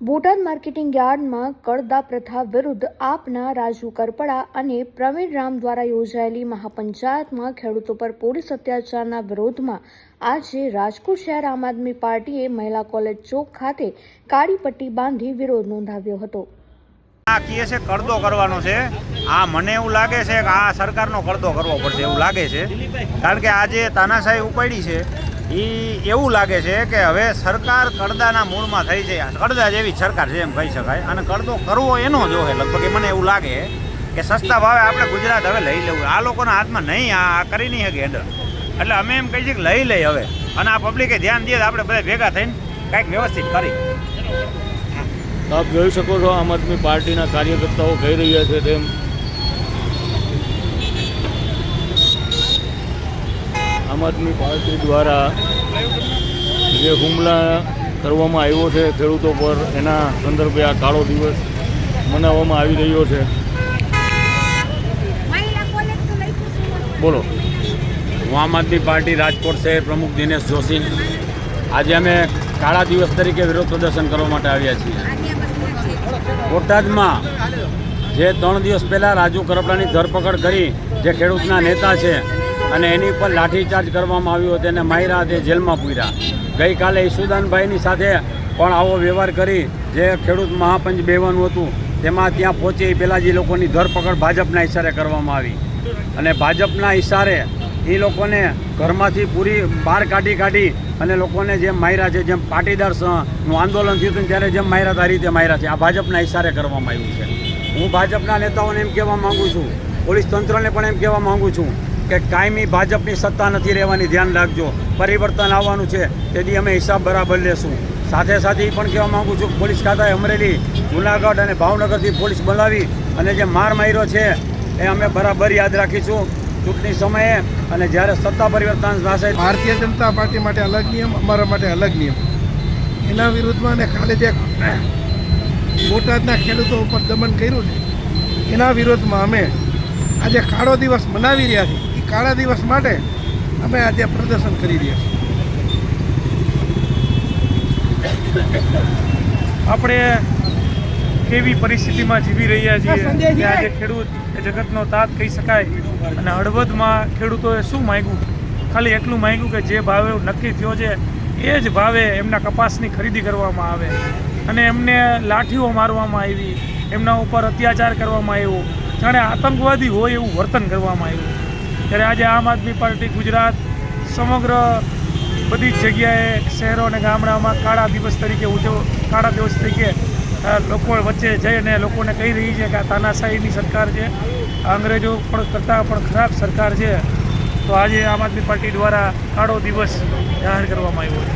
Botad marketing યાર્ડમાં કળદા પ્રથા વિરુદ્ધ આપના રાજુ કરપડા અને પ્રવીણ રામ દ્વારા યોજાયેલી મહાપંચાયતમાં ખેડૂતો પર પોલીસ અત્યાચારના વિરોધમાં આજે રાજકોટ શહેર આમ આદમી પાર્ટીએ મહિલા કોલેજ ચોક ખાતે કાળી પટ્ટી બાંધી વિરોધ નોંધાવ્યો હતો. આ કહે છે કરદો કરવાનો છે. આ મને એવું લાગે છે કે આ સરકારનો કરદો કરવો પડશે એવું લાગે છે. કારણ કે આજે તાનાશાહી ઉપાડી છે. એ એવું લાગે છે કે હવે સરકાર કરદાના મૂળમાં થઈ છે. કડદા જેવી સરકાર છે એમ કહી શકાય. અને કરદો કરવો એનો જ હોય. લગભગ મને એવું લાગે કે સસ્તા ભાવે આપણે ગુજરાત હવે લઈ લેવું. આ લોકોના હાથમાં નહીં, આ કરી નહીં શકે હેન્ડલ એટલે અમે એમ કહીએ કે લઈ લઈ હવે. અને આ પબ્લિકે ધ્યાન દઈએ આપણે બધા ભેગા થઈને કંઈક વ્યવસ્થિત કરી. આપ જોઈ શકો છો આમ આદમી પાર્ટીના કાર્યકર્તાઓ કહી રહ્યા છે તેમ. આમ આદમી પાર્ટી દ્વારા જે હુમલા કરવામાં આવ્યો છે ખેડૂતો પર, એના સંદર્ભે આ કાળો દિવસ મનાવવામાં આવી રહ્યો છે. બોલો. હું આમ આદમી પાર્ટી રાજકોટ શહેર પ્રમુખ દિનેશ જોશી. આજે અમે કાળા દિવસ તરીકે વિરોધ પ્રદર્શન કરવા માટે આવ્યા છીએ. બોટાદમાં જે ત્રણ દિવસ પહેલાં રાજુ કરપડાની ધરપકડ કરી જે ખેડૂતના નેતા છે અને એની ઉપર લાઠીચાર્જ કરવામાં આવ્યો હતો. અને માયરા તે જેલમાં પૂર્યા. ગઈકાલે ઈસુદાનભાઈની સાથે પણ આવો વ્યવહાર કરી જે ખેડૂત મહાપંચ બેવાનું હતું, તેમાં ત્યાં પહોંચી પહેલાં જે લોકોની ધરપકડ ભાજપના ઇશારે કરવામાં આવી. અને ભાજપના ઇશારે એ લોકોને ઘરમાંથી પૂરી બહાર કાઢી કાઢી અને લોકોને જેમ માર્યા છે, જેમ પાટીદારનું આંદોલન થયું હતું ત્યારે જેમ માર્યા હતા, આ રીતે માર્યા છે. આ ભાજપના ઇશારે કરવામાં આવ્યું છે. હું ભાજપના નેતાઓને એમ કહેવા માંગુ છું, પોલીસ તંત્રને પણ એમ કહેવા માગું છું કે કાયમી ભાજપની સત્તા નથી રહેવાની, ધ્યાન રાખજો. પરિવર્તન આવવાનું છે, તેથી અમે હિસાબ બરાબર લેશું. સાથે સાથે એ પણ કહેવા માગું છું પોલીસ ખાતાએ અમરેલી, જુનાગઢ અને ભાવનગરથી પોલીસ બોલાવી અને જે માર માર્યો છે, એ અમે બરાબર યાદ રાખીશું. ચૂંટણી સમયે અને જ્યારે સત્તા પરિવર્તન થશે ભારતીય જનતા પાર્ટી માટે અલગ નિયમ, અમારા માટે અલગ નિયમ. એના વિરુદ્ધમાં અને ખાલી જે બોટાદના ખેડૂતો ઉપર દમન કર્યું છે, એના વિરોધમાં અમે આજે કાળો દિવસ મનાવી રહ્યા છીએ. કાળા દિવસ માટે અમે આજે પ્રદર્શન કરી રહ્યા છીએ. આપણે કેવી પરિસ્થિતિમાં જીવી રહ્યા છીએ? કે આજે ખેડૂત એ જગતનો તાત કહી શકાય અને હળવદમાં ખેડૂતોએ શું માંગ્યું? ખાલી એટલું માંગ્યું કે જે ભાવે નક્કી થયો છે એ જ ભાવે એમના કપાસની ખરીદી કરવામાં આવે. અને એમને લાઠીઓ મારવામાં આવી એમના ઉપર અત્યાચાર કરવામાં આવ્યો. જાણે આતંકવાદી હોય એવું વર્તન કરવામાં આવ્યું. ત્યારે આજે આમ આદમી પાર્ટી ગુજરાત સમગ્ર બધી જગ્યાએ શહેરો અને ગામડામાં કાળા દિવસ તરીકે ઉજવ, કાળા દિવસ તરીકે લોકો વચ્ચે જઈને લોકોને કહી રહી છે કે આ તાનાશાહીની સરકાર છે અંગ્રેજો પણ કરતાં પણ ખરાબ સરકાર છે. તો આજે આમ આદમી પાર્ટી દ્વારા કાળો દિવસ જાહેર કરવામાં આવ્યો છે.